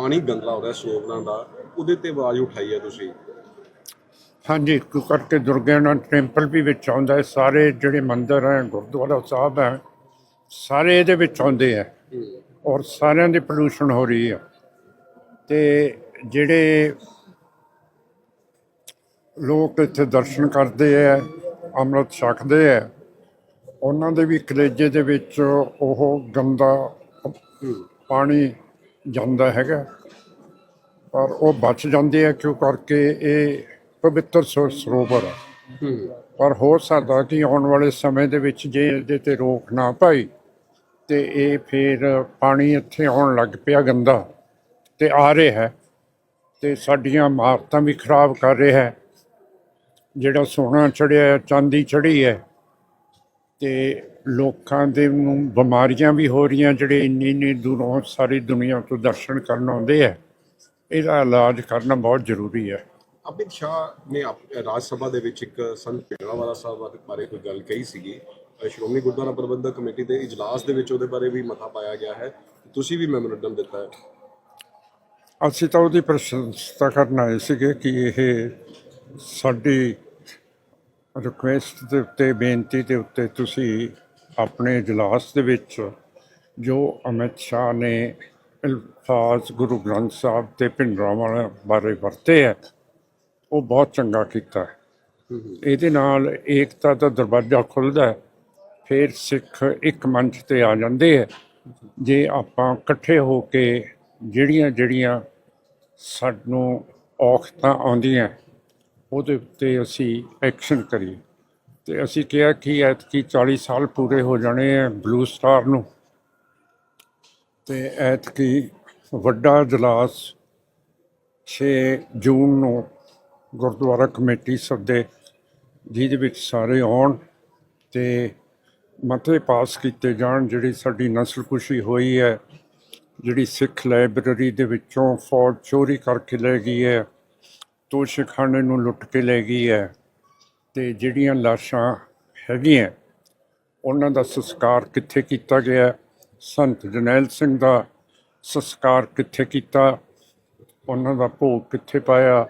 ਪਾਣੀ ਗੰਦਾ ਹੋ ਰਿਹਾ ਸਰੋਵਰਾਂ ਦਾ ਉਹਦੇ ਤੇ ਆਵਾਜ਼ ਉਠਾਈ ਹੈ ਤੁਸੀਂ? ਹਾਂਜੀ ਕਰਕੇ ਦੁਰਗਿਆਨਾ ਟੈਂਪਲ ਵੀ ਵਿੱਚ ਆਉਂਦਾ ਹੈ ਸਾਰੇ ਜਿਹੜੇ ਮੰਦਿਰ ਹੈ ਗੁਰਦੁਆਰਾ ਸਾਹਿਬ ਹੈ ਸਾਰੇ ਇਹਦੇ ਵਿੱਚ ਆਉਂਦੇ ਆ। ਔਰ ਸਾਰਿਆਂ ਦੀ ਪੋਲੂਸ਼ਨ ਹੋ ਰਹੀ ਹੈ ਤੇ ਜਿਹੜੇ ਲੋਕ ਇੱਥੇ ਦਰਸ਼ਨ ਕਰਦੇ ਆ ਅੰਮ੍ਰਿਤ ਛਕਦੇ ਆ ਉਹਨਾਂ ਦੇ ਵੀ ਕਲੇਜੇ ਦੇ ਵਿੱਚ ਉਹ ਗੰਦਾ ਪਾਣੀ ਜਾਂਦਾ ਹੈਗਾ। ਪਰ ਉਹ ਬਚ ਜਾਂਦੇ ਆ ਕਿਉਂ? ਕਰਕੇ ਇਹ ਪਵਿੱਤਰ ਸਰੋ- ਸਰੋਵਰ ਹੈ। ਪਰ ਹੋ ਸਕਦਾ ਕਿ ਆਉਣ ਵਾਲੇ ਸਮੇਂ ਦੇ ਵਿੱਚ ਜੇ ਇਹਦੇ ਤੇ ਰੋਕ ਨਾ ਪਾਈ ਤੇ ਇਹ ਫਿਰ ਪਾਣੀ ਇੱਥੇ ਆਉਣ ਲੱਗ ਪਿਆ ਗੰਦਾ ਤੇ ਆ ਰਿਹਾ। ਹੈ ਤੇ ਸਾਡੀਆਂ ਇਮਾਰਤਾਂ ਵੀ ਖਰਾਬ ਕਰ ਰਿਹਾ। ਹੈ ਜਿਹੜਾ ਸੋਨਾ ਚੜਿਆ ਚਾਂਦੀ ਚੜੀ ਹੈ। ਤੇ ਲੋਕਾਂ ਦੇ ਨੂੰ ਬਿਮਾਰੀਆਂ ਵੀ ਹੋ ਰਹੀਆਂ ਜਿਹੜੇ ਇੰਨੀ ਇੰਨੀ ਦੂਰੋਂ ਸਾਰੀ ਦੁਨੀਆ ਤੋਂ ਦਰਸ਼ਨ ਕਰਨ ਆਉਂਦੇ ਆ ਇਹਦਾ ਇਲਾਜ ਕਰਨਾ ਬਹੁਤ ਜ਼ਰੂਰੀ ਹੈ ਅਮਿਤ ਸ਼ਾਹ ਨੇ ਆਪ- ਰਾਜ ਸਭਾ ਦੇ ਵਿੱਚ ਇੱਕ ਸੰਤ ਭਿੰਡਰਾਵਾਲਾ ਸਾਹਿਬ ਬਾਰੇ ਕੋਈ ਗੱਲ ਕਹੀ ਸੀਗੀ। ਸ਼੍ਰੋਮਣੀ ਗੁਰਦੁਆਰਾ ਪ੍ਰਬੰਧਕ ਕਮੇਟੀ ਦੇ ਇਜਲਾਸ ਦੇ ਵਿੱਚ ਉਹਦੇ ਬਾਰੇ ਵੀ ਮਤਾ ਪਾਇਆ ਗਿਆ ਹੈ। ਤੁਸੀਂ ਵੀ ਮੈਮੋਰੰਡਮ ਦਿੱਤਾ ਹੈ। ਅਸੀਂ ਤਾਂ ਉਹਦੀ ਪ੍ਰਸ਼ੰਸਾ ਕਰਨ ਆਏ ਸੀਗੇ ਕਿ ਇਹ ਸਾਡੀ ਰਿਕੁਐਸਟ ਦੇ ਉੱਤੇ ਬੇਨਤੀ ਦੇ ਉੱਤੇ ਤੁਸੀਂ ਆਪਣੇ ਇਜਲਾਸ ਦੇ ਵਿੱਚ ਜੋ ਅਮਿਤ ਸ਼ਾਹ ਨੇ ਅਲਫਾਜ਼ ਗੁਰੂ ਗ੍ਰੰਥ ਸਾਹਿਬ ਤੇ ਭਿੰਡਰਾਂਵਾਲਾ ਬਾਰੇ ਵਰਤੇ ਹੈ, ਉਹ ਬਹੁਤ ਚੰਗਾ ਕੀਤਾ ਹੈ। ਇਹਦੇ ਨਾਲ ਏਕਤਾ ਦਾ ਦਰਵਾਜ਼ਾ ਖੁੱਲਦਾ ਹੈ, ਫਿਰ ਸਿੱਖ ਇੱਕ ਮੰਚ ਤੇ ਆ ਜਾਂਦੇ ਹੈ। ਜੇ ਆਪਾਂ ਇਕੱਠੇ ਹੋ ਕੇ ਜਿਹੜੀਆਂ ਜਿਹੜੀਆਂ ਸਾਨੂੰ ਔਖਤਾਂ ਆਉਂਦੀਆਂ, ਉਹਦੇ ਉੱਤੇ ਅਸੀਂ ਐਕਸ਼ਨ ਕਰੀਏ। ਤੇ ਅਸੀਂ ਕਿਹਾ ਕਿ ਐਤਕੀ 40 ਸਾਲ ਪੂਰੇ ਹੋ ਜਾਣੇ ਆ ਬਲੂ ਸਟਾਰ ਨੂੰ। ਤੇ ਐਤਕੀ ਵੱਡਾ ਜਲਾਸ 6 ਜੂਨ ਨੂੰ ਗੁਰਦੁਆਰਾ ਕਮੇਟੀ ਸੱਦੇ, ਜਿਹਦੇ ਵਿੱਚ ਸਾਰੇ ਆਉਣ ਤੇ ਮਤੇ ਪਾਸ ਕੀਤੇ ਜਾਣ ਜਿਹੜੀ ਸਾਡੀ ਨਸਲਕੁਸ਼ੀ ਹੋਈ ਹੈ ਜਿਹੜੀ ਸਿੱਖ ਲਾਇਬ੍ਰੇਰੀ ਦੇ ਵਿੱਚੋਂ ਫੌਜ ਚੋਰੀ ਕਰਕੇ ਲੈ ਗਈ ਹੈ ਤੋਸ਼ਖਾਨੇ ਨੂੰ ਲੁੱਟ ਕੇ ਲੈ ਗਈ ਹੈ ਤੇ ਜਿਹੜੀਆਂ ਲਾਸ਼ਾਂ ਹੈਗੀਆਂ, ਉਹਨਾਂ ਦਾ ਸੰਸਕਾਰ ਕਿੱਥੇ ਕੀਤਾ ਗਿਆ? ਸੰਤ ਜਰਨੈਲ ਸਿੰਘ ਦਾ ਸੰਸਕਾਰ ਕਿੱਥੇ ਕੀਤਾ? ਉਹਨਾਂ ਦਾ ਭੋਗ ਕਿੱਥੇ ਪਾਇਆ?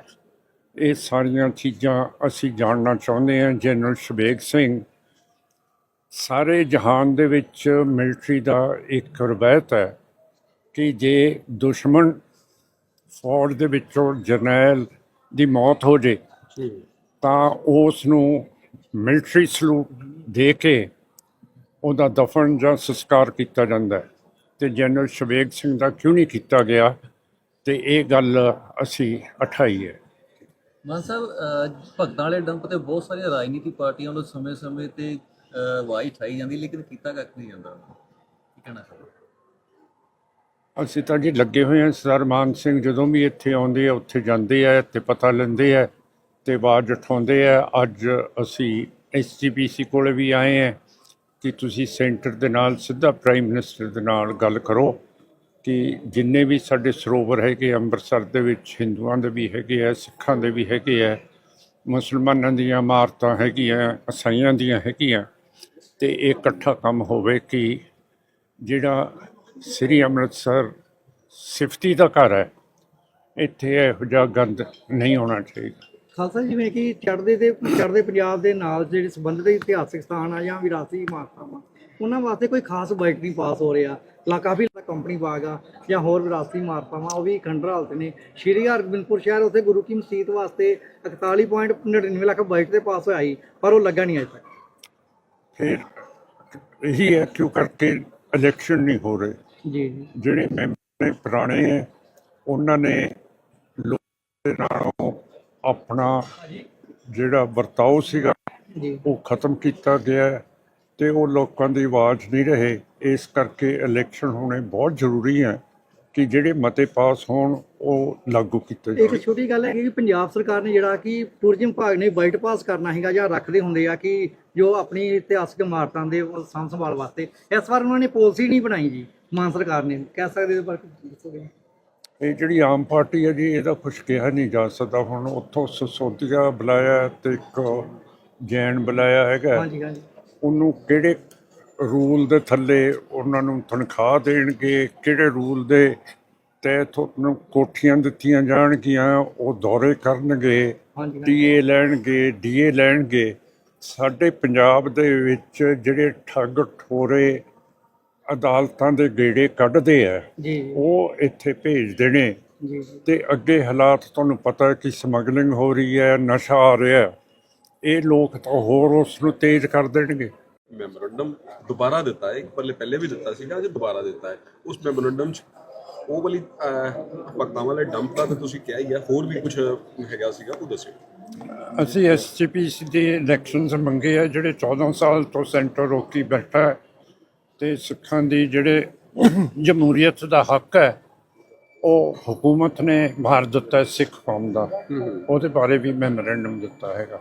ਇਹ ਸਾਰੀਆਂ ਚੀਜ਼ਾਂ ਅਸੀਂ ਜਾਣਨਾ ਚਾਹੁੰਦੇ ਹਾਂ, ਜਨਰਲ ਸ਼ਬੇਗ ਸਿੰਘ। ਸਾਰੇ ਜਹਾਨ ਦੇ ਵਿੱਚ ਮਿਲਟਰੀ ਦਾ ਇੱਕ ਰਵਾਇਤ ਹੈ ਕਿ ਜੇ ਦੁਸ਼ਮਣ ਫੌਜ ਦੇ ਵਿੱਚੋਂ ਜਰਨੈਲ ਦੀ ਮੌਤ ਹੋ ਜੇ। ਤਾਂ ਉਸ ਨੂੰ ਮਿਲਟਰੀ ਸਲੂਟ ਦੇ ਕੇ ਉਹਦਾ ਦਫਨ ਜਾਂ ਸੰਸਕਾਰ ਕੀਤਾ ਜਾਂਦਾ ਹੈ। ਤੇ ਜਨਰਲ ਸ਼ਵੇਗ ਸਿੰਘ ਦਾ ਕਿਉਂ ਨਹੀਂ ਕੀਤਾ ਗਿਆ? ਤੇ ਇਹ ਗੱਲ ਅਸੀਂ ਉਠਾਈ ਹੈ। ਮਾਨ ਸਾਹਿਬ ਭਗਤਾਂ ਵਾਲੇ ਡੰਪ ਤੇ ਬਹੁਤ ਸਾਰੀਆਂ ਰਾਜਨੀਤੀ ਪਾਰਟੀਆਂ ਵੱਲੋਂ ਸਮੇਂ-ਸਮੇਂ ਤੇ ਆਵਾਜ਼ ਉਠਾਈ ਜਾਂਦੀ ਲੇਕਿਨ ਕੀਤਾ ਕੱਖ ਨਹੀਂ ਜਾਂਦਾ। ਕੀ ਕਹਿਣਾ ਚਾਹੁੰਦੇ ਅਸੀਂ ਤਾਂ ਜੀ ਲੱਗੇ ਹੋਏ ਹਾਂ ਸਰਦਾਰ ਮਾਨ ਸਿੰਘ ਜਦੋਂ ਵੀ ਇੱਥੇ ਆਉਂਦੇ ਆ ਉੱਥੇ ਜਾਂਦੇ ਆ ਤੇ ਪਤਾ ਲੈਂਦੇ ਆ ਤੇ ਆਵਾਜ਼ ਉਠਾਉਂਦੇ ਆ। ਅੱਜ ਅਸੀਂ ਐਸਜੀਪੀਸੀ ਕੋਲੇ ਵੀ ਆਏ ਆ ਕਿ ਤੁਸੀਂ ਸੈਂਟਰ ਦੇ ਨਾਲ, ਸਿੱਧਾ ਪ੍ਰਾਈਮ ਮਿਨਿਸਟਰ ਦੇ ਨਾਲ ਗੱਲ ਕਰੋ ਕਿ ਜਿੰਨੇ ਵੀ ਸਾਡੇ ਸਰੋਵਰ ਹੈਗੇ, ਅੰਮ੍ਰਿਤਸਰ ਦੇ ਵਿੱਚ, ਹਿੰਦੂਆਂ ਦੇ ਵੀ ਹੈਗੇ ਆ, ਸਿੱਖਾਂ ਦੇ ਵੀ ਹੈਗੇ ਆ, ਮੁਸਲਮਾਨਾਂ ਦੀਆਂ ਇਮਾਰਤਾਂ ਹੈਗੀਆਂ, ਈਸਾਈਆਂ ਦੀਆਂ ਹੈਗੀਆਂ, ਤੇ ਇਹ ਇਕੱਠਾ ਕੰਮ ਹੋਵੇ ਕਿ ਜਿਹੜਾ ਸ੍ਰੀ ਅੰਮ੍ਰਿਤਸਰ ਸਿਫਤੀ ਦਾ ਘਰ ਹੈ, ਇੱਥੇ ਇਹੋ ਜਿਹਾ ਗੰਦ ਨਹੀਂ ਹੋਣਾ ਚਾਹੀਦਾ। ਖਾਲਸਾ ਜਿਵੇਂ ਕਿ ਚੜ੍ਹਦੇ ਤੇ ਚੜ੍ਹਦੇ ਪੰਜਾਬ ਦੇ ਨਾਲ ਜਿਹੜੇ ਸੰਬੰਧਿਤ ਇਤਿਹਾਸਿਕ ਸਥਾਨ ਆ ਜਾਂ ਵਿਰਾਸਤੀ ਇਮਾਰਤਾਂ ਉਹਨਾਂ ਵਾਸਤੇ ਕੋਈ ਖਾਸ ਬਜਟ ਨਹੀਂ ਪਾਸ ਹੋ ਰਿਹਾ। ਲਾ ਕਾਫੀ ਕੰਪਨੀ ਬਾਗ ਆ ਜਾਂ ਹੋਰ ਵਿਰਾਸਤੀ ਇਮਾਰਤਾਂ ਉਹ ਵੀ ਖੰਡਰ ਹਾਲਤ ਨੇ। ਸ਼੍ਰੀ ਹਰਗੋਬਿੰਦਪੁਰ ਸ਼ਹਿਰ ਉੱਥੇ ਗੁਰੂ ਕੀ ਮਸਜਿਦ ਵਾਸਤੇ 41.99 ਲੱਖ ਬਜਟ ਤੇ ਪਾਸ ਹੋਇਆ ਸੀ ਪਰ ਉਹ ਲੱਗਾ ਨਹੀਂ ਅਜੇ ਤੱਕ। ਫਿਰ ਇਹੀ ਹੈ ਕਿਉਂ ਕਰਕੇ ਇਲੈਕਸ਼ਨ ਨਹੀਂ ਹੋ ਰਹੇ। ਜੀ ਜੀ। ਜਿਹੜੇ ਮੈਂਬਰ ਪੁਰਾਣੇ ਹੈ ਉਹਨਾਂ ਨੇ ਲੋਕਾਂ ਦੇ ਨਾਲੋਂ ਆਪਣਾ ਜਿਹੜਾ ਵਰਤਾਓ ਸੀਗਾ ਉਹ ਖਤਮ ਕੀਤਾ ਗਿਆ ਤੇ ਉਹ ਲੋਕਾਂ ਦੀ ਆਵਾਜ਼ ਨਹੀਂ ਰਹੇ। ਇਸ ਕਰਕੇ ਇਲੈਕਸ਼ਨ ਹੋਣੇ ਬਹੁਤ ਜ਼ਰੂਰੀ ਹੈ ਕਿ ਜਿਹੜੇ ਮਤੇ ਪਾਸ ਹੋਣ ਉਹ ਲਾਗੂ ਕੀਤੇ ਇੱਕ ਜਾਣ। ਛੋਟੀ ਗੱਲ ਹੈ ਕਿ ਪੰਜਾਬ ਸਰਕਾਰ ਨੇ ਜਿਹੜਾ ਕਿ ਟੂਰਿਜ਼ਮ ਵਿਭਾਗ ਨੇ ਬਜਟ ਪਾਸ ਕਰਨਾ ਹੈਗਾ ਜਾਂ ਰੱਖਦੇ ਹੁੰਦੇ ਆ ਕਿ ਜੋ ਆਪਣੀ ਇਤਿਹਾਸਕ ਇਮਾਰਤਾਂ ਦੇ ਸੰਭਾਲ ਵਾਸਤੇ। ਇਸ ਵਾਰ ਉਹਨਾਂ ਨੇ ਪਾਲਿਸੀ ਨਹੀਂ ਬਣਾਈ ਜੀ ਮਾਨ ਸਰਕਾਰ ਨੇ। ਕਹਿ ਸਕਦੇ ਹੋ ਪਰ ਦੱਸੋਗੇ? ਇਹ ਜਿਹੜੀ ਆਮ ਪਾਰਟੀ ਹੈ ਜੀ ਇਹਦਾ ਕੁਛ ਕਿਹਾ ਨਹੀਂ ਜਾ ਸਕਦਾ। ਹੁਣ ਉੱਥੋਂ ਸਸੋਦੀਆ ਬੁਲਾਇਆ ਤੇ ਇੱਕ ਜੈਨ ਬੁਲਾਇਆ ਹੈਗਾ। ਹਾਂਜੀ ਹਾਂਜੀ। ਉਹਨੂੰ ਕਿਹੜੇ ਰੂਲ ਦੇ ਥੱਲੇ ਉਹਨਾਂ ਨੂੰ ਤਨਖਾਹ ਦੇਣਗੇ ਕਿਹੜੇ ਰੂਲ ਦੇ ਤੇ ਤੁਹਾਨੂੰ ਕੋਠੀਆਂ ਦਿੱਤੀਆਂ ਜਾਣਗੀਆਂ ਉਹ ਦੌਰੇ ਕਰਨਗੇ। ਟੀਏ ਲੈਣਗੇ ਡੀਏ ਲੈਣਗੇ। ਸਾਡੇ ਪੰਜਾਬ ਦੇ ਵਿੱਚ ਜਿਹੜੇ ਠੱਗ ਠੋਰੇ ਅਦਾਲਤਾਂ ਦੇ ਗੇੜੇ ਕੱਢਦੇ ਆ ਉਹ ਇੱਥੇ ਭੇਜਦੇ ਨੇ। ਤੇ ਅੱਗੇ ਹਾਲਾਤ ਤੁਹਾਨੂੰ ਪਤਾ ਹੈ ਕਿ ਸਮਗਲਿੰਗ ਹੋ ਰਹੀ ਹੈ ਨਸ਼ਾ ਆ ਰਿਹਾ। ਇਹ ਲੋਕ ਤਾਂ ਹੋਰ ਉਸ ਨੂੰ ਤੇਜ਼ ਕਰ ਦੇਣਗੇ। ਮੈਮੋਰੰਡਮ ਦੁਬਾਰਾ ਦਿੱਤਾ ਹੈ ਇੱਕ ਪੱਲੇ ਪਹਿਲੇ ਵੀ ਦਿੱਤਾ ਸੀਗਾ ਅੱਜ ਦੁਬਾਰਾ ਦਿੱਤਾ ਹੈ। ਉਸ ਮੈਮੋਰੰਡਮ 'ਚ ਉਹ ਵਾਲੀ ਭਗਤਾਂ ਵਾਲੇ ਡੰਪ ਦਾ ਤਾਂ ਤੁਸੀਂ ਕਿਹਾ ਹੀ ਹੈ ਹੋਰ ਵੀ ਕੁਝ ਹੈਗਾ ਸੀਗਾ ਉਹ ਦੱਸਿਓ। ਅਸੀਂ ਐਸਜੀਪੀਸੀ ਦੇ ਇਲੈਕਸ਼ਨਸ ਮੰਗੇ ਆ ਜਿਹੜੇ 14 ਸਾਲ ਤੋਂ ਸੈਂਟਰ ਰੋਕੀ ਬੈਠਾ ਹੈ। ਤੇ ਸਿੱਖਾਂ ਦੀ ਜਿਹੜੇ ਜਮਹੂਰੀਅਤ ਦਾ ਹੱਕ ਹੈ ਉਹ ਹਕੂਮਤ ਨੇ ਮਾਰ ਦਿੱਤਾ ਸਿੱਖ ਕੌਮ ਦਾ। ਉਹਦੇ ਬਾਰੇ ਵੀ ਮੈਮੋਰੈਂਡਮ ਦਿੱਤਾ ਹੈਗਾ।